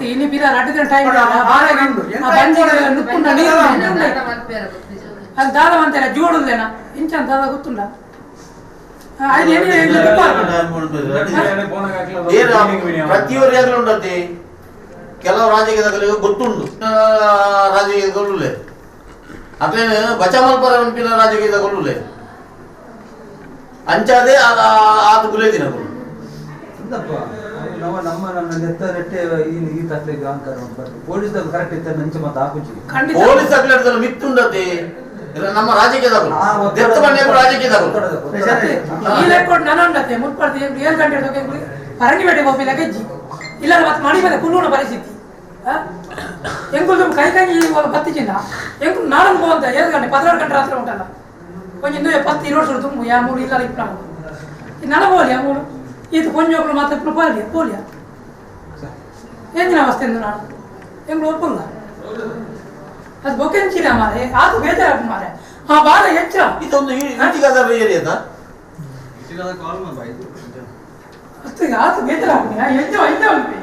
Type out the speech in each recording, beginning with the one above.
ಮತ್ತೆ ಇಲ್ಲಿ ಬಿರ ರಡ್ಡಿನ ಟೈಮ್ ಅದು ದಾದ ಅಂತಾರ ಜೋಡುದೇನ ಇಂಚ ದಾದ ಗೊತ್ತುಂಡ ಪ್ರತಿಯೊಂದು ಎದುರು ಉಂಟದ್ದೆ ಕೆಲವು ರಾಜಕೀಯದಗಳಿಗೆ ಗೊತ್ತುಂಡು ರಾಜಕೀಯದಲ್ಲೇ ಅತ್ಲೇನು ಬಚಾಮಲ್ಪರ ಉಂಟಿನ ರಾಜಕೀಯದಲ್ಲೇ ಅಂಚಾದೆ ಆದ ಗುಲೇದಿನಗಳು ನಾವು ನಮ್ಮ ನನ್ನ ನೆತ್ತ ನೆಟ್ಟೆ ಈ ಈ ತತ್ಲಿಗೆ ಅಹಂಕಾರ ಪೊಲೀಸ್ ದಾಗ ಕರೆಕ್ಟ್ ಇತ್ತ ನಂಚ ಮತ್ತೆ ಹಾಕುಚಿ. ಖಂಡಿತ. ಪೊಲೀಸ್ ಅಕ್ಲೇಟದಲ್ಲಿ ಮಿತ್ತುಂಡತಿ. ಇಲ್ಲ ನಮ್ಮ ರಾಜಕೀಯದಗಳು ದೆತ್ತ ಬಂಡೆಗಳು ರಾಜಕೀಯದಗಳು ಈ ಲೆಕ್ಕೊಟ್ಟು ನಾನು ఉండತ್ತೆ ಮುಟ್ಪಡ್ತಿ ಏಳು ಗಂಟೆ ಪರಂಗಿ ಬೇಟೆ ಹೋಗಿಲ್ಲ ಗೆಜ್ಜಿ ಇಲ್ಲ ಮತ್ತೆ ಮಣಿ ಮೇಲೆ ಕುಲ್ಲೂಣ ಪರಿಸ್ಥಿತಿ. ಎಂಕುಲ್ ಕೈ ಕೈ ಬತ್ತಿಚಿಂದ ಎಂಕುಲ್ ನಾಳೆ ಹೋದ ಏಳು ಗಂಟೆ ಪದಿನಾರು ಗಂಟೆ ರಾತ್ರಿ ಉಂಟಲ್ಲ. ಕೊಂಚ ಪತ್ತು ಸುಡು ತುಂಬ. ಯಾ ಮೂರು ಇಲ್ಲ ಇಪ್ಪ ನನಗೆ ಹೋಗಲಿ ಯಾ ಮೂರು? ಈತ ಕೊಂಜೋಕ್ಳು ಮಾತ್ರ ಪೋಲಿಯ ಪೋಲಿಯ ಎಂದಿನ ಅವಸ್ಥೆ ಎಂದು ನಾನು ಎಂಗ್ಳು ಒಪ್ಪಲ್ಲ ಅದು ಬೊಕೆಂಚಿಲ್ಲ ಮಾರೆ ಅದು ಬೇಜಾರಾಗ ಮಾರೆ ಆ ಬಾಲ ಹೆಚ್ಚ ಇದೊಂದು ಈಟಿಗಾದ ಬೇಜಾರಿ ಅದ ಅಷ್ಟು ಈಗ ಆತು ಬೇಜಾರಾಗ್ತೀನಿ ಎಂಜ ಎಂಜ ಉಂಟು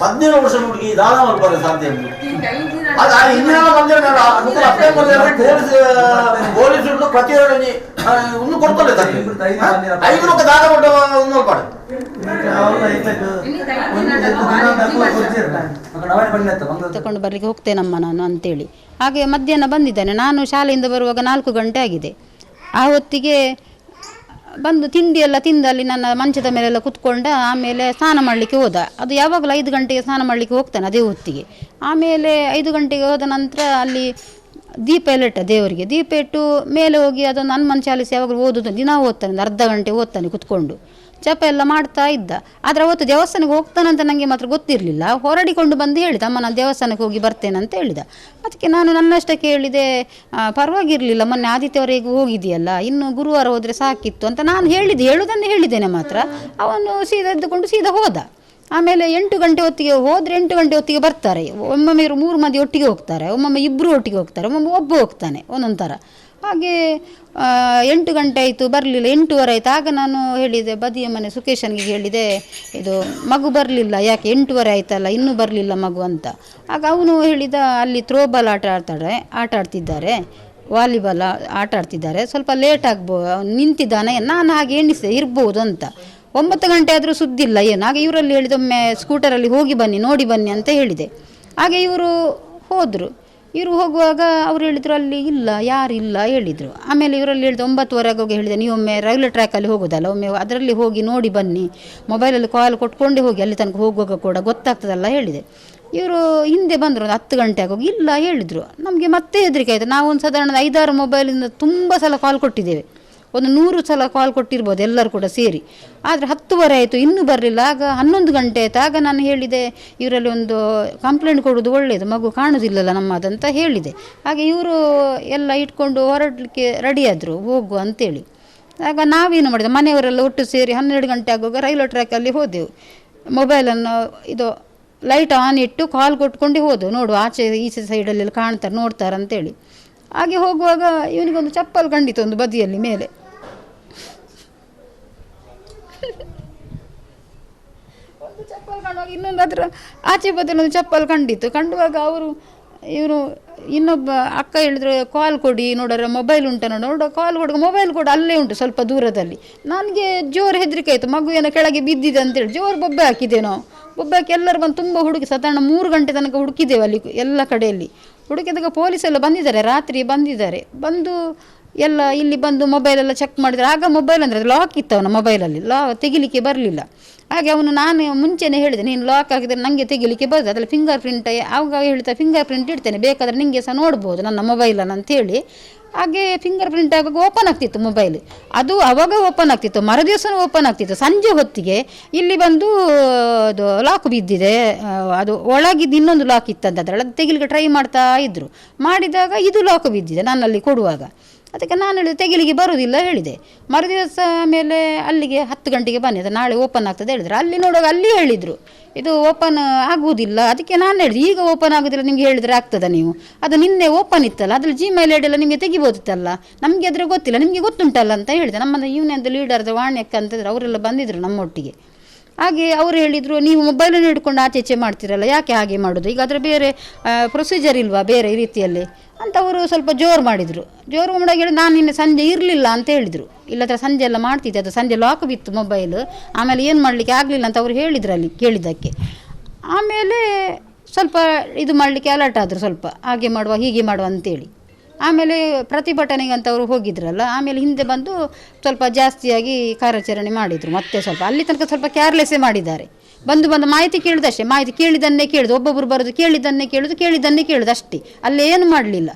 ಹದಿನೇಳು ವರ್ಷದ ಹುಡುಗಿ ದಾದ ಮಾಡ್ಬಾರ್ದು ಸಾಧ್ಯ ಅದು ಹಿಂದಿನ ಪೊಲೀಸ್ ಪೊಲೀಸ್ ಪ್ರತಿಯೊಂದು ಒಂದು കൊടുത്തല്ലേ തന്നെ ಐದು ರೂಪಾಯಿ ದಾದ ಕೊಟ್ಟು ಒಂದು ತಕೊಂಡು ಬರ್ಲಿಕ್ಕೆ ಹೋಗ್ತೇನಮ್ಮ ನಾನು ಅಂತೇಳಿ. ಹಾಗೆ ಮಧ್ಯಾಹ್ನ ಬಂದಿದ್ದೇನೆ. ನಾನು ಶಾಲೆಯಿಂದ ಬರುವಾಗ ನಾಲ್ಕು ಗಂಟೆ ಆಗಿದೆ. ಆ ಹೊತ್ತಿಗೆ ಬಂದು ತಿಂಡಿ ಎಲ್ಲ ತಿಂದು ಅಲ್ಲಿ ನನ್ನ ಮಂಚದ ಮೇಲೆಲ್ಲ ಕುತ್ಕೊಂಡ ಆಮೇಲೆ ಸ್ನಾನ ಮಾಡಲಿಕ್ಕೆ ಹೋದ. ಅದು ಯಾವಾಗಲೂ ಐದು ಗಂಟೆಗೆ ಸ್ನಾನ ಮಾಡಲಿಕ್ಕೆ ಹೋಗ್ತಾನೆ ಅದೇ ಹೊತ್ತಿಗೆ. ಆಮೇಲೆ ಐದು ಗಂಟೆಗೆ ಹೋದ ನಂತರ ಅಲ್ಲಿ ದೀಪ ಎಲ್ಲ ಇಟ್ಟ ದೇವರಿಗೆ? ದೀಪ ಇಟ್ಟು ಮೇಲೆ ಹೋಗಿ ಅದನ್ನು ಹನುಮಾನ್ ಚಾಲಿಸಿ ಯಾವಾಗಲೂ ಓದೋದು, ದಿನ ಓದ್ತಾನೆ, ಅರ್ಧ ಗಂಟೆ ಓದ್ತಾನೆ ಕುತ್ಕೊಂಡು. ಜಪ ಎಲ್ಲ ಮಾಡ್ತಾ ಇದ್ದ. ಆದರೆ ಅವತ್ತು ದೇವಸ್ಥಾನಕ್ಕೆ ಹೋಗ್ತಾನಂತ ನನಗೆ ಮಾತ್ರ ಗೊತ್ತಿರಲಿಲ್ಲ. ಹೊರಡಿಕೊಂಡು ಬಂದು ಹೇಳಿದ, ಅಮ್ಮ, ನಾನು ದೇವಸ್ಥಾನಕ್ಕೆ ಹೋಗಿ ಬರ್ತೇನೆ ಅಂತ ಹೇಳಿದ. ಅದಕ್ಕೆ ನಾನು ನನ್ನಷ್ಟಕ್ಕೆ ಹೇಳಿದೆ ಪರವಾಗಿರಲಿಲ್ಲ ಪರವಾಗಿರ್ಲಿಲ್ಲ, ಮೊನ್ನೆ ಆದಿತ್ಯವರೆಗೂ ಹೋಗಿದೆಯಲ್ಲ ಇನ್ನು ಗುರುವಾರ ಹೋದರೆ ಸಾಕಿತ್ತು ಅಂತ ನಾನು ಹೇಳಿದೆ ಹೇಳುವುದನ್ನು ಹೇಳಿದ್ದೇನೆ ಮಾತ್ರ. ಅವನು ಸೀದಾ ಎದ್ದುಕೊಂಡು ಸೀದಾ ಹೋದ. ಆಮೇಲೆ ಎಂಟು ಗಂಟೆ ಹೊತ್ತಿಗೆ ಹೋದ್ರೆ ಎಂಟು ಗಂಟೆ ಹೊತ್ತಿಗೆ ಬರ್ತಾರೆ. ಒಮ್ಮೊಮ್ಮೆ ಮೂರು ಮಂದಿ ಒಟ್ಟಿಗೆ ಹೋಗ್ತಾರೆ. ಒಮ್ಮೊಮ್ಮೆ ಇಬ್ಬರು ಒಟ್ಟಿಗೆ ಹೋಗ್ತಾರೆ. ಒಮ್ಮೊಮ್ಮೆ ಒಬ್ಬ ಹೋಗ್ತಾನೆ ಒಂದೊಂದು ಥರ ಹಾಗೆ ಎಂಟು ಗಂಟೆ ಆಯಿತು, ಬರಲಿಲ್ಲ. ಎಂಟೂವರೆ ಆಯಿತು. ಆಗ ನಾನು ಹೇಳಿದೆ, ಬದಿಯ ಮನೆ ಸುಕೇಶನ್ಗೆ ಹೇಳಿದೆ, ಇದು ಮಗು ಬರಲಿಲ್ಲ. ಯಾಕೆ? ಎಂಟೂವರೆ ಆಯ್ತಲ್ಲ, ಇನ್ನೂ ಬರಲಿಲ್ಲ ಮಗು ಅಂತ. ಆಗ ಅವನು ಹೇಳಿದ, ಅಲ್ಲಿ ಥ್ರೋಬಾಲ್ ಆಟ ಆಡ್ತಾರೆ ಆಟ ಆಡ್ತಿದ್ದಾರೆ. ವಾಲಿಬಾಲ್ ಆಟ ಆಡ್ತಿದ್ದಾರೆ. ಸ್ವಲ್ಪ ಲೇಟ್ ಆಗ್ಬೋ, ನಿಂತಿದ್ದಾನೆ. ನಾನು ಹಾಗೆ ಎಣಿಸಿದೆ, ಇರ್ಬೋದು ಅಂತ. ಒಂಬತ್ತು ಗಂಟೆ ಆದರೂ ಸುದ್ದಿಲ್ಲ, ಏನು? ಹಾಗೆ ಇವರಲ್ಲಿ ಹೇಳಿದೊಮ್ಮೆ ಸ್ಕೂಟರಲ್ಲಿ ಹೋಗಿ ಬನ್ನಿ, ನೋಡಿ ಬನ್ನಿ ಅಂತ ಹೇಳಿದೆ. ಹಾಗೆ ಇವರು ಹೋದರು. ಇವರು ಹೋಗುವಾಗ ಅವ್ರು ಹೇಳಿದರು, ಅಲ್ಲಿ ಇಲ್ಲ, ಯಾರಿಲ್ಲ ಹೇಳಿದರು. ಆಮೇಲೆ ಇವರಲ್ಲಿ ಹೇಳಿದ, ಒಂಬತ್ತುವರೆಗೆ ಹೋಗಿ ಹೇಳಿದೆ, ನೀವು ಒಮ್ಮೆ ರೈಲ್ವೆ ಟ್ರ್ಯಾಕಲ್ಲಿ ಹೋಗೋದಲ್ಲ, ಒಮ್ಮೆ ಅದರಲ್ಲಿ ಹೋಗಿ ನೋಡಿ ಬನ್ನಿ. ಮೊಬೈಲಲ್ಲಿ ಕಾಲ್ ಕೊಟ್ಕೊಂಡೇ ಹೋಗಿ, ಅಲ್ಲಿ ತನಕ ಹೋಗುವಾಗ ಕೂಡ ಗೊತ್ತಾಗ್ತದಲ್ಲ, ಹೇಳಿದೆ. ಇವರು ಹಿಂದೆ ಬಂದರು, ಒಂದು ಹತ್ತು ಗಂಟೆ ಆಗೋಗಿ, ಇಲ್ಲ, ಹೇಳಿದರು. ನಮಗೆ ಮತ್ತೆ ಹೆದರಿಕೆ ಆಯಿತು. ನಾವು ಒಂದು ಸಾಧಾರಣ ಐದಾರು ಮೊಬೈಲಿಂದ ತುಂಬ ಸಲ ಕಾಲ್ ಕೊಟ್ಟಿದ್ದೇವೆ. ಒಂದು ನೂರು ಸಲ ಕಾಲ್ ಕೊಟ್ಟಿರ್ಬೋದು ಎಲ್ಲರೂ ಕೂಡ ಸೇರಿ. ಆದರೆ ಹತ್ತುವರೆ ಆಯಿತು, ಇನ್ನೂ ಬರಲಿಲ್ಲ. ಆಗ ಹನ್ನೊಂದು ಗಂಟೆ ಆಯಿತು. ಆಗ ನಾನು ಹೇಳಿದೆ, ಇವರಲ್ಲಿ ಒಂದು ಕಂಪ್ಲೇಂಟ್ ಕೊಡೋದು ಒಳ್ಳೆಯದು ಮಗು ಕಾಣೋದಿಲ್ಲಲ್ಲ ನಮ್ಮದಂತ ಹೇಳಿದೆ. ಹಾಗೆ ಇವರು ಎಲ್ಲ ಇಟ್ಕೊಂಡು ಹೊರಡಲಿಕ್ಕೆ ರೆಡಿಯಾದರು ಹೋಗು ಅಂತೇಳಿ. ಆಗ ನಾವೇನು ಮಾಡಿದೆ, ಮನೆಯವರೆಲ್ಲ ಒಟ್ಟು ಸೇರಿ ಹನ್ನೆರಡು ಗಂಟೆ ಆಗುವಾಗ ರೈಲ್ವೆ ಟ್ರ್ಯಾಕಲ್ಲಿ ಹೋದೆವು. ಮೊಬೈಲನ್ನು ಇದು ಲೈಟ್ ಆನ್ ಇಟ್ಟು ಕಾಲ್ ಕೊಟ್ಕೊಂಡು ಹೋದೆವು. ನೋಡು ಆಚೆ ಈಚೆ ಸೈಡಲ್ಲೆಲ್ಲ ಕಾಣ್ತಾರೆ, ನೋಡ್ತಾರೆ ಅಂತೇಳಿ. ಹಾಗೆ ಹೋಗುವಾಗ ಇವನಿಗೊಂದು ಚಪ್ಪಲ್ ಕಂಡಿತು ಒಂದು ಬದಿಯಲ್ಲಿ ಮೇಲೆ. ಒಂದು ಚಪ್ಪಲ್ ಕಂಡುವಾಗ ಇನ್ನೊಂದು ಅದರ ಆಚೆ ಬದಿಯಲ್ಲಿ ಒಂದು ಚಪ್ಪಲ್ ಕಂಡಿತು. ಕಂಡುವಾಗ ಅವರು, ಇವರು ಇನ್ನೊಬ್ಬ ಅಕ್ಕ ಹೇಳಿದ್ರು, ಕಾಲ್ ಕೊಡಿ, ನೋಡೋರ ಮೊಬೈಲ್ ಉಂಟ ನೋಡ. ಕಾಲ್ ಕೊಡುವ ಮೊಬೈಲ್ ಕೂಡ ಅಲ್ಲೇ ಉಂಟು ಸ್ವಲ್ಪ ದೂರದಲ್ಲಿ. ನನಗೆ ಜೋರು ಹೆದರಿಕೆ ಆಯಿತು, ಮಗುವಿನ ಕೆಳಗೆ ಬಿದ್ದಿದೆ ಅಂತೇಳಿ. ಜೋರು ಬೊಬ್ಬೆ ಹಾಕಿದೆ ನಾವು. ಬೊಬ್ಬೆ ಹಾಕಿ ಎಲ್ಲರೂ ಬಂದು ತುಂಬ ಹುಡುಕಿ ಸಾಧಾರಣ ಮೂರು ಗಂಟೆ ತನಕ ಹುಡುಕಿದ್ದೇವೆ ಅಲ್ಲಿ, ಎಲ್ಲ ಕಡೆಯಲ್ಲಿ. ಹುಡುಕಿದಾಗ ಪೊಲೀಸೆಲ್ಲ ಬಂದಿದ್ದಾರೆ, ರಾತ್ರಿ ಬಂದಿದ್ದಾರೆ. ಬಂದು ಎಲ್ಲ ಇಲ್ಲಿ ಬಂದು ಮೊಬೈಲ್ ಎಲ್ಲ ಚೆಕ್ ಮಾಡಿದರೆ, ಆಗ ಮೊಬೈಲ್ ಅಂದರೆ ಲಾಕ್ ಇತ್ತು ಅವನ ಮೊಬೈಲಲ್ಲಿ ಲಾ ತೆಗಿಲಿಕ್ಕೆ ಬರಲಿಲ್ಲ. ಹಾಗೆ ಅವನು ನಾನು ಮುಂಚೆನೇ ಹೇಳಿದೆ, ನೀನು ಲಾಕ್ ಆಗಿದ್ರೆ ನನಗೆ ತೆಗಿಲಿಕ್ಕೆ ಬರ್ತದೆ, ಅದರಲ್ಲಿ ಫಿಂಗರ್ ಪ್ರಿಂಟ್ ಆವಾಗ ಹೇಳ್ತಾ ಫಿಂಗರ್ ಪ್ರಿಂಟ್ ಇಡ್ತೇನೆ, ಬೇಕಾದರೆ ನಿಮಗೆ ಸಹ ನೋಡ್ಬೋದು ನನ್ನ ಮೊಬೈಲನ್ನು ಅಂತೇಳಿ. ಹಾಗೆ ಫಿಂಗರ್ ಪ್ರಿಂಟ್ ಆಗುವಾಗ ಓಪನ್ ಆಗ್ತಿತ್ತು ಮೊಬೈಲ್ ಅದು ಅವಾಗ ಓಪನ್ ಆಗ್ತಿತ್ತು, ಮರುದಿವಸನೂ ಓಪನ್ ಆಗ್ತಿತ್ತು. ಸಂಜೆ ಹೊತ್ತಿಗೆ ಇಲ್ಲಿ ಬಂದು, ಅದು ಲಾಕ್ ಬಿದ್ದಿದೆ. ಅದು ಒಳಗಿದ್ದು ಇನ್ನೊಂದು ಲಾಕ್ ಇತ್ತಂತ ಅದರಲ್ಲಿ ಅದು ತೆಗಿಲಿಕ್ಕೆ ಟ್ರೈ ಮಾಡ್ತಾ ಇದ್ದರು ಮಾಡಿದಾಗ ಇದು ಲಾಕ್ ಬಿದ್ದಿದೆ ನನ್ನಲ್ಲಿ ಕೊಡುವಾಗ. ಅದಕ್ಕೆ ನಾನು ಹೇಳಿದೆ, ತೆಗಿಲಿಕ್ಕೆ ಬರುವುದಿಲ್ಲ ಹೇಳಿದೆ. ಮರುದಿವಸ ಮೇಲೆ ಅಲ್ಲಿಗೆ ಹತ್ತು ಗಂಟೆಗೆ ಬನ್ನಿ, ಅದು ನಾಳೆ ಓಪನ್ ಆಗ್ತದೆ ಹೇಳಿದ್ರು. ಅಲ್ಲಿ ನೋಡುವಾಗ ಅಲ್ಲಿ ಹೇಳಿದರು, ಇದು ಓಪನ್ ಆಗುವುದಿಲ್ಲ, ಅದಕ್ಕೆ ನಾನು ಹೇಳಿದೆ, ಈಗ ಓಪನ್ ಆಗೋದಿಲ್ಲ ನಿಮಗೆ ಹೇಳಿದರೆ ಆಗ್ತದ ನೀವು. ಅದು ನಿನ್ನೆ ಓಪನ್ ಇತ್ತಲ್ಲ, ಅದ್ರಲ್ಲಿ ಜಿಮೇಲ್ ಐಡಿ ಎಲ್ಲ ನಿಮಗೆ ತೆಗಿಬೋದಿತ್ತಲ್ಲ, ನಮಗೆ ಅದರ ಗೊತ್ತಿಲ್ಲ, ನಿಮಗೆ ಗೊತ್ತುಂಟಲ್ಲ ಅಂತ ಹೇಳಿದೆ. ನಮ್ಮ ಯೂನಿಯನ್ದು ಲೀಡರ್ದು ವಾಣ್ಯಕ್ಕ ಅಂತಂದ್ರೆ ಅವರೆಲ್ಲ ಬಂದಿದ್ದರು ನಮ್ಮೊಟ್ಟಿಗೆ. ಹಾಗೆ ಅವರು ಹೇಳಿದರು, ನೀವು ಮೊಬೈಲನ್ನು ಹಿಡ್ಕೊಂಡು ಆಚೆ ಮಾಡ್ತೀರಲ್ಲ, ಯಾಕೆ ಹಾಗೆ ಮಾಡೋದು? ಈಗ ಅದರ ಬೇರೆ ಪ್ರೊಸೀಜರ್ ಇಲ್ವಾ ಬೇರೆ ರೀತಿಯಲ್ಲಿ? ಅಂತ ಅವರು ಸ್ವಲ್ಪ ಜೋರು ಮಾಡಿದರು. ಜೋರು ಮಾಡಾಗ ಹೇಳಿ, ನಾನು ನಿನ್ನೆ ಸಂಜೆ ಇರಲಿಲ್ಲ ಅಂತ ಹೇಳಿದರು. ಇಲ್ಲದ್ರೆ ಸಂಜೆ ಎಲ್ಲ ಮಾಡ್ತಿದ್ದೆ, ಅದು ಸಂಜೆ ಲಾಕ್ ಬಿತ್ತು ಮೊಬೈಲ್ ಆಮೇಲೆ ಏನು ಮಾಡಲಿಕ್ಕೆ ಆಗಲಿಲ್ಲ ಅಂತ ಅವರು ಹೇಳಿದರು ಅಲ್ಲಿ, ಕೇಳಿದ್ದಕ್ಕೆ. ಆಮೇಲೆ ಸ್ವಲ್ಪ ಇದು ಮಾಡಲಿಕ್ಕೆ ಅಲರ್ಟ್ ಆದರು ಸ್ವಲ್ಪ, ಹಾಗೆ ಮಾಡುವ, ಹೀಗೆ ಮಾಡುವ ಅಂತೇಳಿ. ಆಮೇಲೆ ಪ್ರತಿಭಟನೆಗೆ ಅಂತ ಅವರು ಹೋಗಿದ್ರಲ್ಲ ಆಮೇಲೆ ಹಿಂದೆ ಬಂದು ಸ್ವಲ್ಪ ಜಾಸ್ತಿಯಾಗಿ ಕಾರ್ಯಾಚರಣೆ ಮಾಡಿದರು ಮತ್ತೆ ಸ್ವಲ್ಪ ಅಲ್ಲಿ ತನಕ ಸ್ವಲ್ಪ ಕೇರ್ಲೆಸ್ಸೇ ಮಾಡಿದ್ದಾರೆ. ಬಂದು ಬಂದು ಮಾಹಿತಿ ಕೇಳಿದಷ್ಟೇ ಮಾಹಿತಿ ಕೇಳಿದ್ದನ್ನೇ ಕೇಳಿದು ಒಬ್ಬೊಬ್ಬರು ಬರೋದು ಕೇಳಿದ್ದನ್ನೇ ಕೇಳುದು ಕೇಳಿದ್ದನ್ನೇ ಕೇಳುದು ಅಷ್ಟೇ ಅಲ್ಲಿ ಏನು ಮಾಡಲಿಲ್ಲ.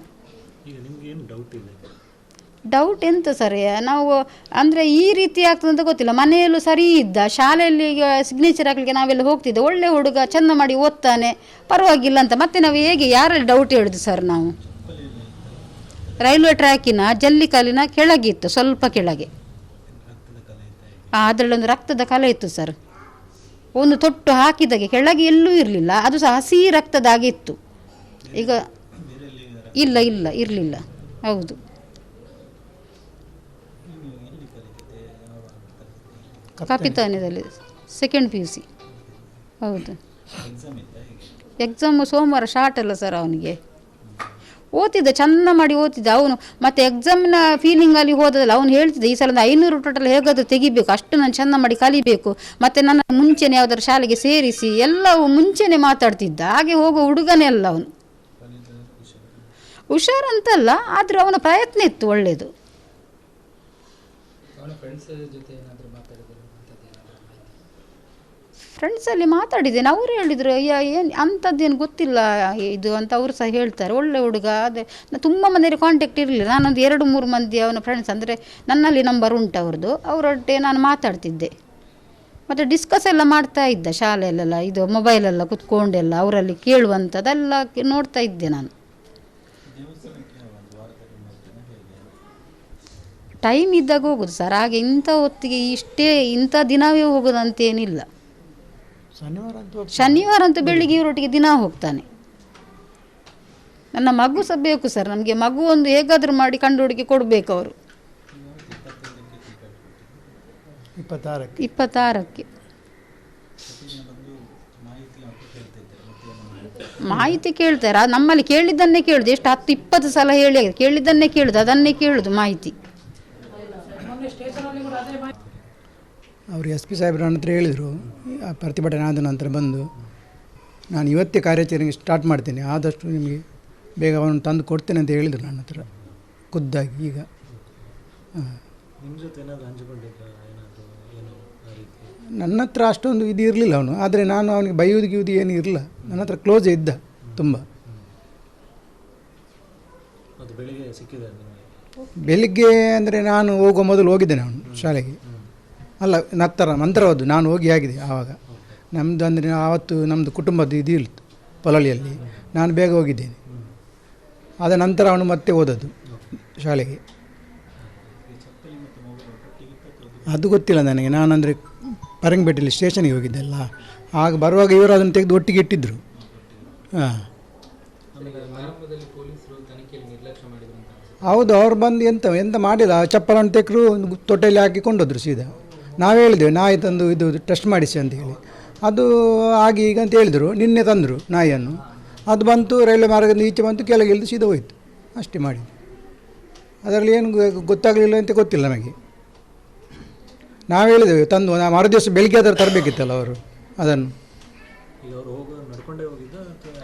ಡೌಟ್ ಎಂತ ಸರ್ ನಾವು ಅಂದರೆ ಈ ರೀತಿ ಆಗ್ತದೆ ಅಂತ ಗೊತ್ತಿಲ್ಲ ಮನೆಯಲ್ಲೂ ಸರಿ ಇದ್ದ ಶಾಲೆಯಲ್ಲಿ ಈಗ ಸಿಗ್ನೇಚರ್ ಹಾಕ್ಲಿಕ್ಕೆ ನಾವೆಲ್ಲ ಹೋಗ್ತಿದ್ದೆ ಒಳ್ಳೆ ಹುಡುಗ ಚೆಂದ ಮಾಡಿ ಓದ್ತಾನೆ ಪರವಾಗಿಲ್ಲ ಅಂತ ಮತ್ತೆ ನಾವು ಹೇಗೆ ಯಾರಲ್ಲಿ ಡೌಟ್ ಹೇಳುದು ಸರ್ ನಾವು? ರೈಲ್ವೆ ಟ್ರ್ಯಾಕಿನ ಜಲ್ಲಿಕಲ್ಲಿನ ಕೆಳಗಿತ್ತು, ಸ್ವಲ್ಪ ಕೆಳಗೆ. ಅದರಲ್ಲೊಂದು ರಕ್ತದ ಕಲೆ ಇತ್ತು ಸರ್. ಒಂದು ತೊಟ್ಟು ಹಾಕಿದಾಗೆ ಕೆಳಗೆ ಎಲ್ಲೂ ಇರಲಿಲ್ಲ, ಅದು ಸಹ ಹಸಿ ರಕ್ತದಾಗೆ ಇತ್ತು. ಈಗ ಇಲ್ಲ ಇಲ್ಲ, ಇರಲಿಲ್ಲ, ಹೌದು. ಕಪಿತಾನದಲ್ಲಿ ಸೆಕೆಂಡ್ ಪಿ ಯು ಸಿ ಹೌದು. ಎಕ್ಸಾಮು ಸೋಮವಾರ ಶಾರ್ಟ್ ಅಲ್ಲ ಸರ್ ಅವನಿಗೆ. ಓದ್ತಿದ್ದ, ಚಂದ ಮಾಡಿ ಓದಿದ್ದ ಅವನು ಮತ್ತೆ ಎಕ್ಸಾಮ್ನ ಫೀಲಿಂಗಲ್ಲಿ ಹೋದಲ್ಲ ಅವನು ಹೇಳ್ತಿದ್ದ, ಈ ಸಲ ಐನೂರು ಟೋಟಲ್ ಹೇಗಾದರೂ ತೆಗಿಬೇಕು, ಅಷ್ಟು ನಾನು ಚೆಂದ ಮಾಡಿ ಕಲಿಬೇಕು. ಮತ್ತೆ ನನ್ನ ಮುಂಚೆನೆ ಯಾವ್ದಾದ್ರು ಶಾಲೆಗೆ ಸೇರಿಸಿ, ಎಲ್ಲವೂ ಮುಂಚೆನೆ ಮಾತಾಡ್ತಿದ್ದ. ಹಾಗೆ ಹೋಗೋ ಹುಡುಗನೇ ಅಲ್ಲ ಅವನು. ಹುಷಾರಂತಲ್ಲ, ಆದ್ರೆ ಅವನ ಪ್ರಯತ್ನ ಇತ್ತು ಒಳ್ಳೆಯದು ಅವನ ಫ್ರೆಂಡ್ಸ್ ಜೊತೆ ಏನಾದರೂ ಮಾತಾಡಿದ್ರು ಅಂಥದ್ದು ಏನಾದರೂ ಮಾಹಿತಿ ಫ್ರೆಂಡ್ಸಲ್ಲಿ ಮಾತಾಡಿದ್ದೇನೆ ಅವರು ಹೇಳಿದರು ಏನು ಅಂಥದ್ದೇನು ಗೊತ್ತಿಲ್ಲ ಇದು ಅಂತ ಅವರು ಸಹ ಹೇಳ್ತಾರೆ. ಒಳ್ಳೆ ಹುಡುಗ, ಅದೇ ನಾನು ತುಂಬ ಮಂದಿಯಲ್ಲಿ ಕಾಂಟ್ಯಾಕ್ಟ್ ಇರಲಿಲ್ಲ. ನಾನೊಂದು ಎರಡು, ಮೂರು ಮಂದಿ ಅವನ ಫ್ರೆಂಡ್ಸ್ ಅಂದರೆ ನನ್ನಲ್ಲಿ ನಂಬರ್ ಉಂಟು ಅವ್ರದ್ದು. ಅವರೊಟ್ಟೆ ನಾನು ಮಾತಾಡ್ತಿದ್ದೆ. ಮತ್ತು ಡಿಸ್ಕಸ್ ಎಲ್ಲ ಮಾಡ್ತಾ ಇದ್ದ ಶಾಲೆಯಲ್ಲೆಲ್ಲ, ಇದು ಮೊಬೈಲೆಲ್ಲ ಕುತ್ಕೊಂಡೆಲ್ಲ, ಅವರಲ್ಲಿ ಕೇಳುವಂಥದ್ದೆಲ್ಲ ನೋಡ್ತಾ ಇದ್ದೆ ನಾನು. ಟೈಮ್ ಇದ್ದಾಗ ಹೋಗೋದು ಸರ್. ಹಾಗೆ ಇಂಥ ಹೊತ್ತಿಗೆ ಇಷ್ಟೇ ಇಂಥ ದಿನವೇ ಹೋಗೋದಂತೇನಿಲ್ಲ. ಶನಿವಾರ ಅಂತೂ ಬೆಳಿಗ್ಗೆ ಇವರೊಟ್ಟಿಗೆ ದಿನ ಹೋಗ್ತಾನೆ. ನನ್ನ ಮಗು ಸಹ ಬೇಕು ಸರ್ ನಮಗೆ ಮಗು ಒಂದು ಹೇಗಾದರೂ ಮಾಡಿ ಕಂಡು ಹುಡುಕಿ ಕೊಡಬೇಕು ಅವರು. ಇಪ್ಪತ್ತಾರಕ್ಕೆ. ಇಪ್ಪತ್ತಾರಕ್ಕೆ. ಮಾಹಿತಿ ಕೇಳ್ತಾರೆ. ಅದು ನಮ್ಮಲ್ಲಿ ಕೇಳಿದ್ದನ್ನೇ ಕೇಳುದು. ಎಷ್ಟು ಹತ್ತು ಇಪ್ಪತ್ತು ಸಲ ಹೇಳಿ. ಕೇಳಿದ್ದನ್ನೇ ಕೇಳುದು ಅದನ್ನೇ ಕೇಳುದು ಮಾಹಿತಿ ಮೊನ್ನೆ ಸ್ಟೇಷನಲ್ಲಿ ಕೂಡ ಅದೇ ಮಾಹಿತಿ ಅವರು ಎಸ್ ಪಿ ಸಾಹೇಬ್ರ ಹತ್ರ ಹೇಳಿದರು ಪ್ರತಿಭಟನೆ ಆದ ನಂತರ ಬಂದು ನಾನು ಇವತ್ತೇ ಕಾರ್ಯಾಚರಣೆಗೆ ಸ್ಟಾರ್ಟ್ ಮಾಡ್ತೇನೆ ಆದಷ್ಟು ನಿಮಗೆ ಬೇಗ ಅವನು ತಂದು ಕೊಡ್ತೇನೆ ಅಂತ ಹೇಳಿದರು ನನ್ನ ಹತ್ರ ಖುದ್ದಾಗಿ ಈಗ. ನನ್ನ ಹತ್ರ ಅಷ್ಟೊಂದು ಇದು ಇರಲಿಲ್ಲ ಅವನು ಆದರೆ ನಾನು ಅವನಿಗೆ ಬೈಯೋದು ಗಿಯೋದು ಏನು ಇರಲಿಲ್ಲ. ನನ್ನ ಹತ್ರ ಕ್ಲೋಸ್ ಇದ್ದ ತುಂಬ. ಬೆಳಿಗ್ಗೆ ಅಂದರೆ ನಾನು ಹೋಗೋ ಮೊದಲು ಹೋಗಿದ್ದೇನೆ ಅವನು ಶಾಲೆಗೆ. ಅಲ್ಲ ನಂತರ ನಂತರ ಹೋದ್ದು ನಾನು ಹೋಗಿ ಆಗಿದೆ ಆವಾಗ. ನಮ್ಮದು ಅಂದರೆ ಆವತ್ತು ನಮ್ಮದು ಕುಟುಂಬದ್ದು ಇದು ಇತ್ತು ಪೊಲಳಿಯಲ್ಲಿ. ನಾನು ಬೇಗ ಹೋಗಿದ್ದೇನೆ. ಆದ ನಂತರ ಅವನು ಮತ್ತೆ ಓದೋದು ಶಾಲೆಗೆ. ಅದು ಗೊತ್ತಿಲ್ಲ ನನಗೆ. ನಾನು ಅಂದರೆ ಪರಂಗಪೇಟೆಯಲ್ಲಿ ಹೋಗಿದ್ದೆ ಹೋಗಿದ್ದೆಲ್ಲ. ಆಗ ಬರುವಾಗ ಇವರು ಅದನ್ನು ತೆಗೆದು ಒಟ್ಟಿಗೆ ಇಟ್ಟಿದ್ದರು ಹಾಂ. ಹೌದು, ಅವ್ರು ಬಂದು ಎಂತ ಎಂತ ಮಾಡಿಲ್ಲ ಚಪ್ಪಲನ್ನು ತೆಕ್ಕರು ತೊಟ್ಟೆಯಲ್ಲಿ ಹಾಕಿ ಕೊಂಡೋದ್ರು ಸೀದಾ. ನಾವು ಹೇಳಿದೆವು ನಾಯಿ ತಂದು ಇದು ಟೆಸ್ಟ್ ಮಾಡಿಸಿ ಅಂತ ಹೇಳಿ. ಅದು ಆಗಿ ಈಗ ಅಂತ ಹೇಳಿದರು ನಿನ್ನೆ ತಂದರು ನಾಯಿಯನ್ನು. ಅದು ಬಂತು ರೈಲ್ವೆ ಮಾರ್ಗದಿಂದ ಈಚೆ ಬಂತು ಕೆಳಗೆ ಇಳಿದು ಸೀದಾ ಹೋಯಿತು. ಅಷ್ಟೇ ಮಾಡಿ ಅದರಲ್ಲಿ ಏನು ಗೊತ್ತಾಗಲಿಲ್ಲ ಅಂತ ಗೊತ್ತಿಲ್ಲ ನಮಗೆ. ನಾವು ಹೇಳಿದೆವು ತಂದು ನಾ ಮರುದಿವಸ ಬೆಳಿಗ್ಗೆ ಆದರೆ ತರಬೇಕಿತ್ತಲ್ಲ ಅವರು ಅದನ್ನು.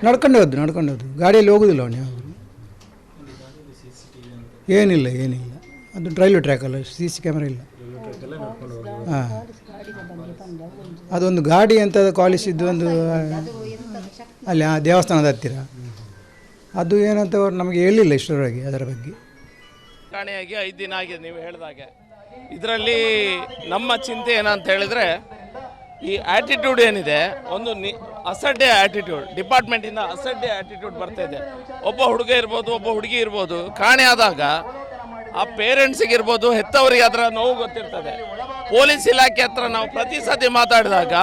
ನಡ್ಕೊಂಡೇ ಹೋದ್ದು ನಡ್ಕೊಂಡೇ ಹೋದ್ದು ಗಾಡಿಯಲ್ಲಿ ಹೋಗೋದಿಲ್ಲ ಅವನು ಅಂತ. ಏನಿಲ್ಲ ಏನಿಲ್ಲ. ಅದು ರೈಲ್ವೆ ಟ್ರ್ಯಾಕಲ್ಲ ಸಿ ಸಿ ಕ್ಯಾಮ್ರಾ ಇಲ್ಲ. ಹಾಂ ಅದೊಂದು ಗಾಡಿ ಅಂತ ಕಾಲಿಸಿದ್ದು ಒಂದು ಅಲ್ಲಿ ಆ ದೇವಸ್ಥಾನದ ಹತ್ತಿರ. ಅದು ಏನಂತ ಅವ್ರು ನಮಗೆ ಹೇಳಿಲ್ಲ ಇಷ್ಟರವರೆಗೆ ಅದರ ಬಗ್ಗೆ. ಕಾಣೆಯಾಗಿ ಐದು ದಿನ ಆಗಿದೆ ನೀವು ಹೇಳಿದಾಗೆ. ಇದರಲ್ಲಿ ನಮ್ಮ ಚಿಂತೆ ಏನಂತ ಹೇಳಿದ್ರೆ ಈ ಆ್ಯಟಿಟ್ಯೂಡ್ ಏನಿದೆ ಒಂದು ನಿ ಅಸಡ್ಡೆ ಆ್ಯಟಿಟ್ಯೂಡ್ ಡಿಪಾರ್ಟ್ಮೆಂಟಿಂದ ಅಸಡ್ಡೆ ಆ್ಯಟಿಟ್ಯೂಡ್ ಬರ್ತಾ ಇದೆ. ಒಬ್ಬ ಹುಡುಗ ಇರ್ಬೋದು ಒಬ್ಬ ಹುಡುಗಿ ಇರ್ಬೋದು ಕಾಣೆ ಆದಾಗ ಆ ಪೇರೆಂಟ್ಸಿಗೆ ಇರ್ಬೋದು ಹೆತ್ತವರಿಗೆ ಅದರ ನೋವು ಗೊತ್ತಿರ್ತದೆ. ಪೊಲೀಸ್ ಇಲಾಖೆ ಹತ್ರ ನಾವು ಪ್ರತಿ ಸತಿ ಮಾತಾಡಿದಾಗ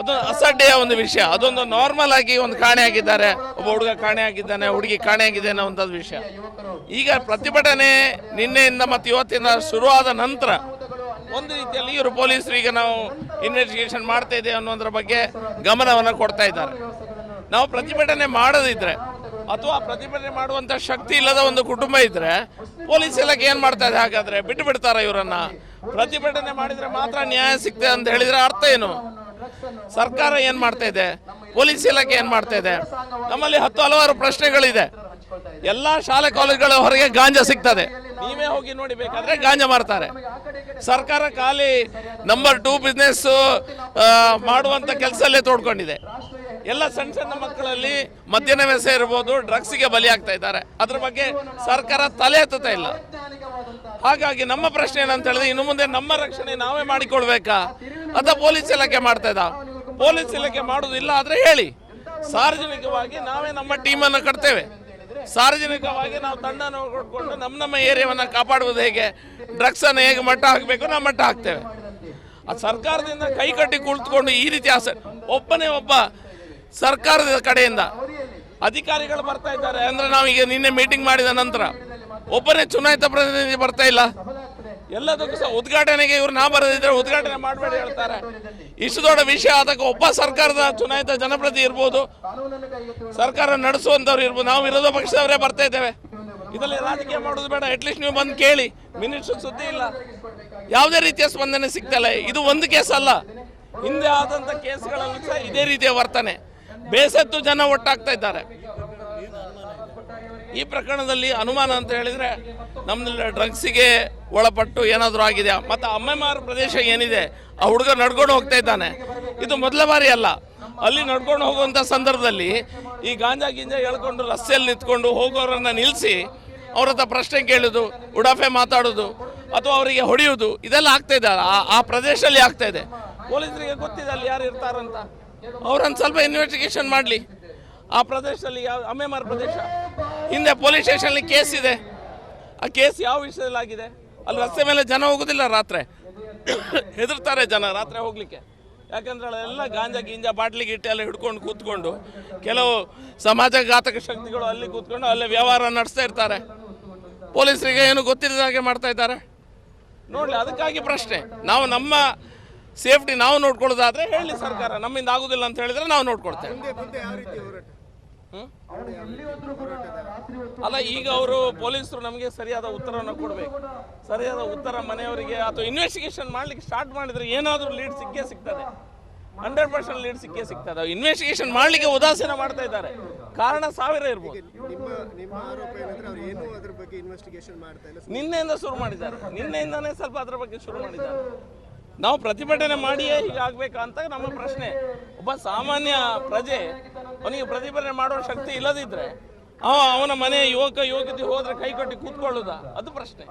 ಅದೊಂದು ಅಸಡ್ಡೆಯ ಒಂದು ವಿಷಯ, ಅದೊಂದು ನಾರ್ಮಲ್ ಆಗಿ ಒಂದು ಕಾಣೆ ಆಗಿದ್ದಾರೆ. ಒಬ್ಬ ಹುಡುಗ ಕಾಣೆ ಆಗಿದ್ದಾನೆ, ಹುಡುಗಿ ಕಾಣೆ ಆಗಿದೆ ಅನ್ನೋ ವಿಷಯ. ಈಗ ಪ್ರತಿಭಟನೆ ನಿನ್ನೆಯಿಂದ ಮತ್ತು ಇವತ್ತಿನ ಶುರುವಾದ ನಂತರ ಒಂದು ರೀತಿಯಲ್ಲಿ ಇವರು ಪೊಲೀಸರು ಈಗ ನಾವು ಇನ್ವೆಸ್ಟಿಗೇಷನ್ ಮಾಡ್ತಾ ಇದೆ ಅನ್ನೋದ್ರ ಬಗ್ಗೆ ಗಮನವನ್ನು ಕೊಡ್ತಾ ಇದ್ದಾರೆ. ನಾವು ಪ್ರತಿಭಟನೆ ಮಾಡದಿದ್ರೆ ಅಥವಾ ಪ್ರತಿಭಟನೆ ಮಾಡುವಂತ ಶಕ್ತಿ ಇಲ್ಲದ ಒಂದು ಕುಟುಂಬ ಇದ್ರೆ ಪೊಲೀಸ್ ಇಲಾಖೆ ಏನ್ ಮಾಡ್ತಾ ಇದೆ ಹಾಗಾದ್ರೆ? ಬಿಟ್ಟು ಬಿಡ್ತಾರ ಇವರನ್ನ? ಪ್ರತಿಭಟನೆ ಮಾಡಿದ್ರೆ ಮಾತ್ರ ನ್ಯಾಯ ಸಿಗ್ತದೆ ಅಂತ ಹೇಳಿದ್ರೆ ಅರ್ಥ ಏನು? ಸರ್ಕಾರ ಏನ್ ಮಾಡ್ತಾ ಇದೆ? ಪೊಲೀಸ್ ಇಲಾಖೆ ಏನ್ ಮಾಡ್ತಾ ಇದೆ? ನಮ್ಮಲ್ಲಿ ಹತ್ತು ಹಲವಾರು ಪ್ರಶ್ನೆಗಳಿದೆ. ಎಲ್ಲಾ ಶಾಲೆ ಕಾಲೇಜುಗಳ ಹೊರಗೆ ಗಾಂಜಾ ಸಿಗ್ತದೆ. ನೀವೇ ಹೋಗಿ ನೋಡಿ ಬೇಕಾದ್ರೆ ಗಾಂಜಾ ಮಾರ್ತಾರೆ. ಸರ್ಕಾರ ಖಾಲಿ ನಂಬರ್ ಟೂ ಬಿಸ್ನೆಸ್ ಮಾಡುವಂತ ಕೆಲಸಲ್ಲೇ ತೋಡ್ಕೊಂಡಿದೆ. ಎಲ್ಲ ಸಣ್ಣ ಸಣ್ಣ ಮಕ್ಕಳಲ್ಲಿ ಮದ್ಯನ ವ್ಯಸೆ ಇರ್ಬೋದು ಡ್ರಗ್ಸ್ಗೆ ಬಲಿಯಾಗ್ತಾ ಇದ್ದಾರೆ. ಅದ್ರ ಬಗ್ಗೆ ಸರ್ಕಾರ ತಲೆ ಎತ್ತುತ್ತಾ ಇಲ್ಲ. ಹಾಗಾಗಿ ನಮ್ಮ ಪ್ರಶ್ನೆ ಏನಂತ ಹೇಳಿದ್ರೆ, ಇನ್ನು ಮುಂದೆ ನಮ್ಮ ರಕ್ಷಣೆ ನಾವೇ ಮಾಡಿಕೊಳ್ಬೇಕಾ? ಅಂತ ಪೊಲೀಸ್ ಇಲಾಖೆ ಮಾಡ್ತಾ ಇದ್ದ. ಪೊಲೀಸ್ ಇಲಾಖೆ ಮಾಡುವುದಿಲ್ಲ ಆದ್ರೆ ಹೇಳಿ. ಸಾರ್ವಜನಿಕವಾಗಿ ನಾವೇ ನಮ್ಮ ಟೀಮನ್ನು ಕಟ್ತೇವೆ. ಸಾರ್ವಜನಿಕವಾಗಿ ನಾವು ತಂಡನ ಕೊಟ್ಕೊಂಡು ನಮ್ಮ ನಮ್ಮ ಏರಿಯಾವನ್ನ ಕಾಪಾಡುವುದು ಹೇಗೆ? ಡ್ರಗ್ಸ್ ಅನ್ನು ಹೇಗೆ ಮಟ್ಟ ಹಾಕಬೇಕು? ನಾವು ಮಟ್ಟ ಹಾಕ್ತೇವೆ. ಆ ಸರ್ಕಾರದಿಂದ ಕೈ ಕಟ್ಟಿ ಕುಳಿತುಕೊಂಡು ಈ ರೀತಿ ಆಸೆ ಒಬ್ಬನೇ ಒಬ್ಬ ಸರ್ಕಾರದ ಕಡೆಯಿಂದ ಅಧಿಕಾರಿಗಳು ಬರ್ತಾ ಇದ್ದಾರೆ. ಅಂದ್ರೆ ನಾವೀಗ ನಿನ್ನೆ ಮೀಟಿಂಗ್ ಮಾಡಿದ ನಂತರ ಒಬ್ಬನೇ ಚುನಾಯಿತ ಪ್ರತಿನಿಧಿ ಬರ್ತಾ ಇಲ್ಲ. ಎಲ್ಲದಕ್ಕೂ ಸಹ ಉದ್ಘಾಟನೆಗೆ ಇವ್ರು ನಾ ಬರೆದಿದ್ರೆ ಉದ್ಘಾಟನೆ ಮಾಡಬೇಡಿ ಹೇಳ್ತಾರೆ. ಇಷ್ಟು ದೊಡ್ಡ ವಿಷಯ ಅದಕ್ಕೆ ಒಬ್ಬ ಸರ್ಕಾರದ ಚುನಾಯಿತ ಜನಪ್ರತಿ ಇರ್ಬೋದು. ಸರ್ಕಾರ ನಡೆಸುವಂತವ್ರು ಇರ್ಬೋದು. ನಾವು ವಿರೋಧ ಪಕ್ಷದವರೇ ಬರ್ತಾ ಇದ್ದೇವೆ. ಇದರಲ್ಲಿ ರಾಜಕೀಯ ಮಾಡೋದು ಬೇಡ. ಅಟ್ಲೀಸ್ಟ್ ನೀವು ಬಂದು ಕೇಳಿ. ಮಿನಿಸ್ಟರ್ ಸುದ್ದಿ ಇಲ್ಲ. ಯಾವುದೇ ರೀತಿಯ ಸ್ಪಂದನೆ ಸಿಗ್ತಲ್ಲ ಇದು ಒಂದು ಕೇಸ್ ಅಲ್ಲ. ಹಿಂದೆ ಆದಂತ ಕೇಸ್ಗಳಲ್ಲೂ ಸಹ ಇದೇ ರೀತಿಯ ವರ್ತನೆ. ಬೇಸತ್ತು ಜನ ಒಟ್ಟಾಗ್ತಾ ಇದ್ದಾರೆ. ಈ ಪ್ರಕರಣದಲ್ಲಿ ಅನುಮಾನ ಅಂತ ಹೇಳಿದ್ರೆ ನಮ್ದಲ್ಲಿ ಡ್ರಗ್ಸಿಗೆ ಒಳಪಟ್ಟು ಏನಾದರೂ ಆಗಿದೆ ಮತ್ತು ಅಮ್ಮೆಮಾರು ಪ್ರದೇಶ ಏನಿದೆ? ಆ ಹುಡುಗ ನಡ್ಕೊಂಡು ಹೋಗ್ತಾ ಇದ್ದಾನೆ. ಇದು ಮೊದಲ ಬಾರಿ ಅಲ್ಲ. ಅಲ್ಲಿ ನಡ್ಕೊಂಡು ಹೋಗುವಂಥ ಸಂದರ್ಭದಲ್ಲಿ ಈ ಗಾಂಜಾ ಗಿಂಜಾ ಎಳ್ಕೊಂಡು ರಸ್ತೆಯಲ್ಲಿ ನಿಂತ್ಕೊಂಡು ಹೋಗೋರನ್ನ ನಿಲ್ಲಿಸಿ ಅವ್ರ ಹತ್ರ ಪ್ರಶ್ನೆ ಕೇಳೋದು, ಉಡಾಫೆ ಮಾತಾಡೋದು, ಅಥವಾ ಅವರಿಗೆ ಹೊಡೆಯೋದು, ಇದೆಲ್ಲ ಆಗ್ತಾ ಇದೆ. ಆ ಆ ಪ್ರದೇಶದಲ್ಲಿ ಆಗ್ತಾ ಇದೆ. ಪೊಲೀಸರಿಗೆ ಗೊತ್ತಿದೆ ಅಲ್ಲಿ ಯಾರು ಇರ್ತಾರಂತ. ಅವ್ರನ್ನ ಸ್ವಲ್ಪ ಇನ್ವೆಸ್ಟಿಗೇಷನ್ ಮಾಡಲಿ. ಆ ಪ್ರದೇಶದಲ್ಲಿ ಯಾವ ಅಮೆಮಾರ್ ಪ್ರದೇಶ. ಹಿಂದೆ ಪೊಲೀಸ್ ಸ್ಟೇಷನಲ್ಲಿ ಕೇಸ್ ಇದೆ. ಆ ಕೇಸ್ ಯಾವ ವಿಷಯದಲ್ಲಿ ಆಗಿದೆ? ಅಲ್ಲಿ ರಸ್ತೆ ಮೇಲೆ ಜನ ಹೋಗೋದಿಲ್ಲ ರಾತ್ರಿ. ಹೆದರ್ತಾರೆ ಜನ ರಾತ್ರಿ ಹೋಗಲಿಕ್ಕೆ. ಯಾಕಂದ್ರೆ ಅಲ್ಲೆಲ್ಲ ಗಾಂಜಾ ಗಿಂಜಾ ಬಾಟ್ಲಿ ಗಿಟ್ಟಿ ಎಲ್ಲ ಹಿಡ್ಕೊಂಡು ಕೂತ್ಕೊಂಡು ಕೆಲವು ಸಮಾಜ ಘಾತಕ ಶಕ್ತಿಗಳು ಅಲ್ಲಿ ಕೂತ್ಕೊಂಡು ಅಲ್ಲೇ ವ್ಯವಹಾರ ನಡೆಸ್ತಾ ಇರ್ತಾರೆ. ಪೊಲೀಸರಿಗೆ ಏನು ಗೊತ್ತಿಲ್ಲದ ಹಾಗೆ ಮಾಡ್ತಾ ಇದ್ದಾರೆ. ನೋಡಲಿ, ಅದಕ್ಕಾಗಿ ಪ್ರಶ್ನೆ. ನಾವು ನಮ್ಮ ಸೇಫ್ಟಿ ನಾವು ನೋಡ್ಕೊಳ್ಳೋದಾದ್ರೆ ಹೇಳಿ ಸರ್ಕಾರ. ನಮ್ಮಿಂದ ಆಗುದಿಲ್ಲ ಅಂತ ಹೇಳಿದ್ರೆ ನಾವು ನೋಡ್ಕೊಳ್ತೇವೆ? ಅಲ್ಲ ಈಗ ಅವರು ಪೊಲೀಸರು ನಮಗೆ ಸರಿಯಾದ ಉತ್ತರವನ್ನು ಕೊಡಬೇಕು. ಸರಿಯಾದ ಉತ್ತರ ಮನೆಯವರಿಗೆ ಅಥವಾ ಇನ್ವೆಸ್ಟಿಗೇಷನ್ ಮಾಡ್ಲಿಕ್ಕೆ ಸ್ಟಾರ್ಟ್ ಮಾಡಿದ್ರೆ ಏನಾದರೂ ಲೀಡ್ ಸಿಕ್ಕೇ ಸಿಗ್ತದೆ. ಹಂಡ್ರೆಡ್ ಪರ್ಸೆಂಟ್ ಲೀಡ್ ಸಿಕ್ಕೇ ಸಿಗ್ತದೆ. ಇನ್ವೆಸ್ಟಿಗೇಷನ್ ಮಾಡ್ಲಿಕ್ಕೆ ಉದಾಸೀನ ಮಾಡ್ತಾ ಇದ್ದಾರೆ. ಕಾರಣ ಸಾವಿರ ಇರ್ಬೋದು. ನಿನ್ನೆಯಿಂದ ಶುರು ಮಾಡಿದ್ದಾರೆ. ನಿನ್ನೆಯಿಂದಾನೇ ಸ್ವಲ್ಪ ಅದ್ರ ಬಗ್ಗೆ ಶುರು ಮಾಡಿದ್ದಾರೆ. ನಾವು ಪ್ರತಿಭಟನೆ ಮಾಡಿಯೇ ಹೀಗಾಗ್ಬೇಕಾ ಅಂತ ನಮ್ಮ ಪ್ರಶ್ನೆ. ಒಬ್ಬ ಸಾಮಾನ್ಯ ಪ್ರಜೆ ಅವನಿಗೆ ಪ್ರತಿಭಟನೆ ಮಾಡುವ ಶಕ್ತಿ ಇಲ್ಲದಿದ್ರೆ ಅವ ಅವನ ಮನೆ ಯುವಕ ಯುವಕತಿ ಹೋದ್ರೆ ಕೈ ಕಟ್ಟಿ ಕೂತ್ಕೊಳ್ಳುದ? ಅದು ಪ್ರಶ್ನೆ.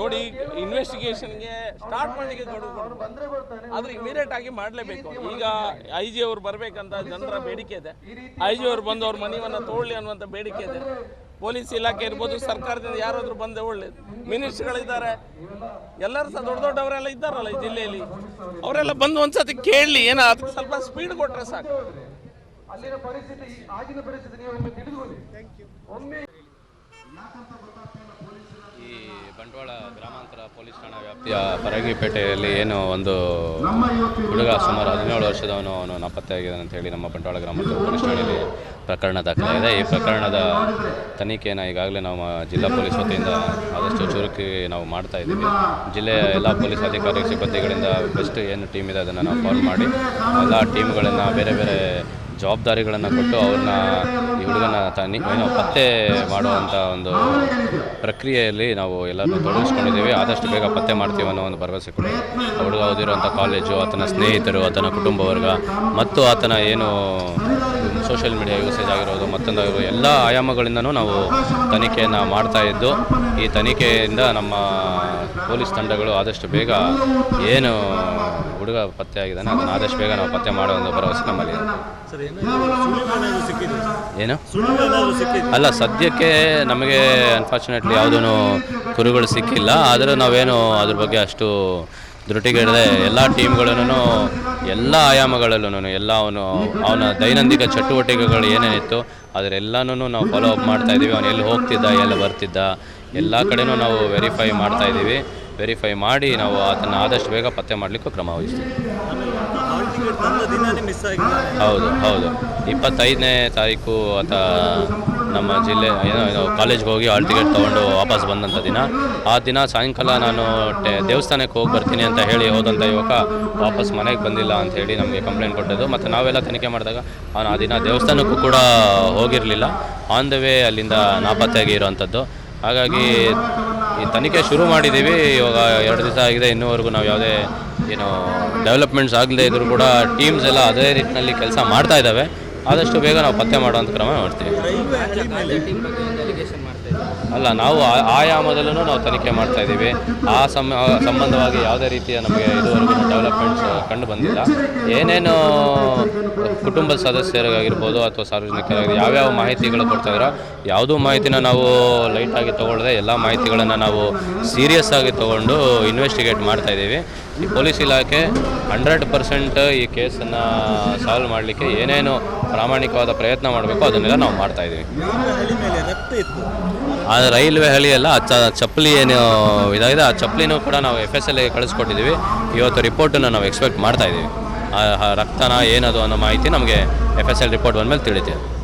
ನೋಡಿ ಇನ್ವೆಸ್ಟಿಗೇಷನ್ಗೆ ಸ್ಟಾರ್ಟ್ ಮಾಡಲಿಕ್ಕೆ ಗಡುವು. ಆದ್ರೆ ಇಮಿಡಿಯೇಟ್ ಆಗಿ ಮಾಡಲೇಬೇಕು. ಈಗ ಐ ಜಿ ಅವ್ರು ಬರ್ಬೇಕಂತ ಜನರ ಬೇಡಿಕೆ ಇದೆ. ಐ ಜಿ ಅವರು ಬಂದು ಅವ್ರ ಮನೆಯನ್ನ ತೋಳ್ಲಿ ಅನ್ನುವಂಥ ಬೇಡಿಕೆ ಇದೆ. ಪೊಲೀಸ್ ಇಲಾಖೆ ಇರ್ಬೋದು ಸರ್ಕಾರದಿಂದ ಯಾರಾದರೂ ಬಂದೆ ಒಳ್ಳೇದು. ಮಿನಿಸ್ಟ್ರುಗಳಿದ್ದಾರೆ. ಎಲ್ಲರೂ ಸಹ ದೊಡ್ಡ ದೊಡ್ಡವರೆಲ್ಲ ಇದ್ದಾರಲ್ಲ ಈ ಜಿಲ್ಲೆಯಲ್ಲಿ. ಅವರೆಲ್ಲ ಬಂದು ಒಂದ್ಸತಿ ಕೇಳಲಿ ಏನೋ ಅದಕ್ಕೆ ಸ್ವಲ್ಪ ಸ್ಪೀಡ್ ಕೊಟ್ರೆ ಸಾಕು. ಈ ಬಂಟ್ವಾಳ ಗ್ರಾಮಾಂತರ ಪೊಲೀಸ್ ಠಾಣಾ ವ್ಯಾಪ್ತಿಯ ಪರಗಿಪೇಟೆಯಲ್ಲಿ ಏನು ಒಂದು ಹುಡುಗ ಸುಮಾರು ಹದಿನೇಳು ವರ್ಷದವನು ಅವನು ನಾಪತ್ತೆಯಾಗಿದ್ದಾನೆ ಅಂತ ಹೇಳಿ ನಮ್ಮ ಬಂಟ್ವಾಳ ಗ್ರಾಮಾಂತರ ಪೊಲೀಸ್ ಠಾಣೆಯಲ್ಲಿ ಪ್ರಕರಣ ದಾಖಲಾಗಿದೆ. ಈ ಪ್ರಕರಣದ ತನಿಖೆಯನ್ನು ಈಗಾಗಲೇ ನಾವು ಜಿಲ್ಲಾ ಪೊಲೀಸ್ ವತಿಯಿಂದ ಆದಷ್ಟು ಚುರುಕಿ ನಾವು ಮಾಡ್ತಾ ಇದ್ದೀವಿ. ಜಿಲ್ಲೆಯ ಎಲ್ಲ ಪೊಲೀಸ್ ಅಧಿಕಾರಿ ಸಿಬ್ಬಂದಿಗಳಿಂದ ಬೆಸ್ಟ್ ಏನು ಟೀಮ್ ಇದೆ ಅದನ್ನು ನಾವು ಕಾಲ್ ಮಾಡಿ ಎಲ್ಲ ಟೀಮ್ಗಳನ್ನು ಬೇರೆ ಬೇರೆ ಜವಾಬ್ದಾರಿಗಳನ್ನು ಕೊಟ್ಟು ಅವ್ರನ್ನ ಹುಡುಗನ ತನಿ. ಏನು ಪತ್ತೆ ಮಾಡುವಂಥ ಒಂದು ಪ್ರಕ್ರಿಯೆಯಲ್ಲಿ ನಾವು ಎಲ್ಲರನ್ನು ತೊಡಗಿಸ್ಕೊಂಡಿದ್ದೀವಿ. ಆದಷ್ಟು ಬೇಗ ಪತ್ತೆ ಮಾಡ್ತೀವಿ ಅನ್ನೋ ಒಂದು ಭರವಸೆ ಕೊಡಿ. ಹುಡುಗ ಓದಿರುವಂಥ ಕಾಲೇಜು ಆತನ ಸ್ನೇಹಿತರು, ಆತನ ಕುಟುಂಬ ವರ್ಗ, ಮತ್ತು ಆತನ ಏನು ಸೋಷಿಯಲ್ ಮೀಡಿಯಾ ಯೂಸೇಜ್ ಆಗಿರೋದು ಮತ್ತೊಂದಾಗಿರೋ ಎಲ್ಲ ಆಯಾಮಗಳಿಂದನೂ ನಾವು ತನಿಖೆಯನ್ನು ಮಾಡ್ತಾ ಇದ್ದು, ಈ ತನಿಖೆಯಿಂದ ನಮ್ಮ ಪೊಲೀಸ್ ತಂಡಗಳು ಆದಷ್ಟು ಬೇಗ ಏನು ಹುಡುಗ ಪತ್ತೆ ಆಗಿದ್ದಾನೆ ಅದನ್ನು ಆದಷ್ಟು ಬೇಗ ನಾವು ಪತ್ತೆ ಮಾಡೋ ಒಂದು ಭರವಸೆ ನಮ್ಮಲ್ಲಿ. ಏನು ಅಲ್ಲ ಸದ್ಯಕ್ಕೆ ನಮಗೆ ಅನ್ಫಾರ್ಚುನೇಟ್ಲಿ ಯಾವುದೂ ಕುರುಗಳು ಸಿಕ್ಕಿಲ್ಲ. ಆದರೂ ನಾವೇನು ಅದ್ರ ಬಗ್ಗೆ ಅಷ್ಟು ದೃಢಿಗೆಡದೆ ಎಲ್ಲ ಟೀಮ್ಗಳೂ ಎಲ್ಲ ಆಯಾಮಗಳಲ್ಲೂ ಎಲ್ಲ ಅವನು ಅವನ ದೈನಂದಿನ ಚಟುವಟಿಕೆಗಳು ಏನೇನಿತ್ತು ಅದರೆಲ್ಲನೂ ನಾವು ಫಾಲೋ ಅಪ್ ಮಾಡ್ತಾ ಇದ್ದೀವಿ. ಅವನು ಎಲ್ಲಿ ಹೋಗ್ತಿದ್ದ ಎಲ್ಲಿ ಬರ್ತಿದ್ದ ಎಲ್ಲ ಕಡೆನೂ ನಾವು ವೆರಿಫೈ ಮಾಡ್ತಾ ಇದ್ದೀವಿ. ವೆರಿಫೈ ಮಾಡಿ ನಾವು ಅದನ್ನು ಆದಷ್ಟು ಬೇಗ ಪತ್ತೆ ಮಾಡಲಿಕ್ಕೂ ಕ್ರಮ ವಹಿಸ್ತೀವಿ. ಹೌದು ಹೌದು. ಇಪ್ಪತ್ತೈದನೇ ತಾರೀಕು ಆತ ನಮ್ಮ ಜಿಲ್ಲೆ, ಏನೋ ಏನೋ, ಕಾಲೇಜ್ಗೆ ಹೋಗಿ ಹಾಲ್ ಟಿಕೆಟ್ ತೊಗೊಂಡು ವಾಪಸ್ ಬಂದಂಥ ದಿನ. ಆ ದಿನ ಸಾಯಂಕಾಲ ನಾನು ದೇವಸ್ಥಾನಕ್ಕೆ ಹೋಗಿ ಬರ್ತೀನಿ ಅಂತ ಹೇಳಿ ಹೋದಂಥ ಯುವಕ ವಾಪಸ್ ಮನೆಗೆ ಬಂದಿಲ್ಲ ಅಂತ ಹೇಳಿ ನಮಗೆ ಕಂಪ್ಲೇಂಟ್ ಕೊಟ್ಟದ್ದು. ಮತ್ತು ನಾವೆಲ್ಲ ತನಿಖೆ ಮಾಡಿದಾಗ ಅವನು ಆ ದಿನ ದೇವಸ್ಥಾನಕ್ಕೂ ಕೂಡ ಹೋಗಿರಲಿಲ್ಲ. ಆನ್ ದ ವೇ ಅಲ್ಲಿಂದ ನಾಪತ್ತೆಯಾಗಿ ಇರುವಂಥದ್ದು ಹಾಗಾಗಿ ಈ ತನಿಖೆ ಶುರು ಮಾಡಿದ್ದೀವಿ. ಇವಾಗ ಎರಡು ದಿವಸ ಆಗಿದೆ. ಇನ್ನೂವರೆಗೂ ನಾವು ಯಾವುದೇ ಏನು ಡೆವಲಪ್ಮೆಂಟ್ಸ್ ಆಗದೇ ಇದ್ರೂ ಕೂಡ ಟೀಮ್ಸ್ ಎಲ್ಲ ಅದೇ ರೀತಿಯಲ್ಲಿ ಕೆಲಸ ಮಾಡ್ತಾ ಇದ್ದಾವೆ. ಆದಷ್ಟು ಬೇಗ ನಾವು ಪತ್ತೆ ಮಾಡುವಂಥ ಕ್ರಮ ಮಾಡ್ತೀವಿ ಟೀಮ್ ಬಗ್ಗೆ ಒಂದು ಅಲಿಗೇಷನ್ ಮಾಡ್ತಾ ಇದ್ದಾರೆ ಅಲ್ಲ, ನಾವು ಆಯಾಮದಲ್ಲೂ ನಾವು ತನಿಖೆ ಮಾಡ್ತಾ ಇದ್ದೀವಿ. ಆ ಸಮ ಸಂಬಂಧವಾಗಿ ಯಾವುದೇ ರೀತಿಯ ನಮಗೆ ಇದುವರೆಗೂ ಡೆವಲಪ್ಮೆಂಟ್ಸ್ ಕಂಡು ಬಂದಿಲ್ಲ. ಏನೇನು ಕುಟುಂಬದ ಸದಸ್ಯರಿಗಾಗಿರ್ಬೋದು ಅಥವಾ ಸಾರ್ವಜನಿಕರಾಗಿ ಯಾವ್ಯಾವ ಮಾಹಿತಿಗಳು ಕೊಡ್ತಾ ಯಾವುದೂ ಮಾಹಿತಿನ ನಾವು ಲೈಟಾಗಿ ತೊಗೊಳ್ಳದೆ ಎಲ್ಲ ಮಾಹಿತಿಗಳನ್ನು ನಾವು ಸೀರಿಯಸ್ ಆಗಿ ತೊಗೊಂಡು ಇನ್ವೆಸ್ಟಿಗೇಟ್ ಮಾಡ್ತಾ ಇದ್ದೀವಿ. ಈ ಪೊಲೀಸ್ ಇಲಾಖೆ ಹಂಡ್ರೆಡ್ ಪರ್ಸೆಂಟ್ ಈ ಕೇಸನ್ನು ಸಾಲ್ವ್ ಮಾಡಲಿಕ್ಕೆ ಏನೇನು ಪ್ರಾಮಾಣಿಕವಾದ ಪ್ರಯತ್ನ ಮಾಡಬೇಕು ಅದನ್ನೆಲ್ಲ ನಾವು ಮಾಡ್ತಾ ಇದ್ದೀವಿ. ಆ ರೈಲ್ವೆ ಹಳಿಯೆಲ್ಲ ಚ ಚಪ್ಪಲಿ ಏನು ಇದಾಗಿದೆ, ಆ ಚಪ್ಪಲಿನೂ ಕೂಡ ನಾವು ಎಫ್ ಎಸ್ ಎಲ್ಗೆ ಕಳಿಸ್ಕೊಟ್ಟಿದ್ದೀವಿ. ಇವತ್ತು ರಿಪೋರ್ಟನ್ನು ನಾವು ಎಕ್ಸ್ಪೆಕ್ಟ್ ಮಾಡ್ತಾ ಇದ್ದೀವಿ. ರಕ್ತನ, ಏನದು ಅನ್ನೋ ಮಾಹಿತಿ ನಮಗೆ ಎಫ್ ಎಸ್ ಎಲ್ ರಿಪೋರ್ಟ್ ಬಂದಮೇಲೆ ತಿಳಿತೀವಿ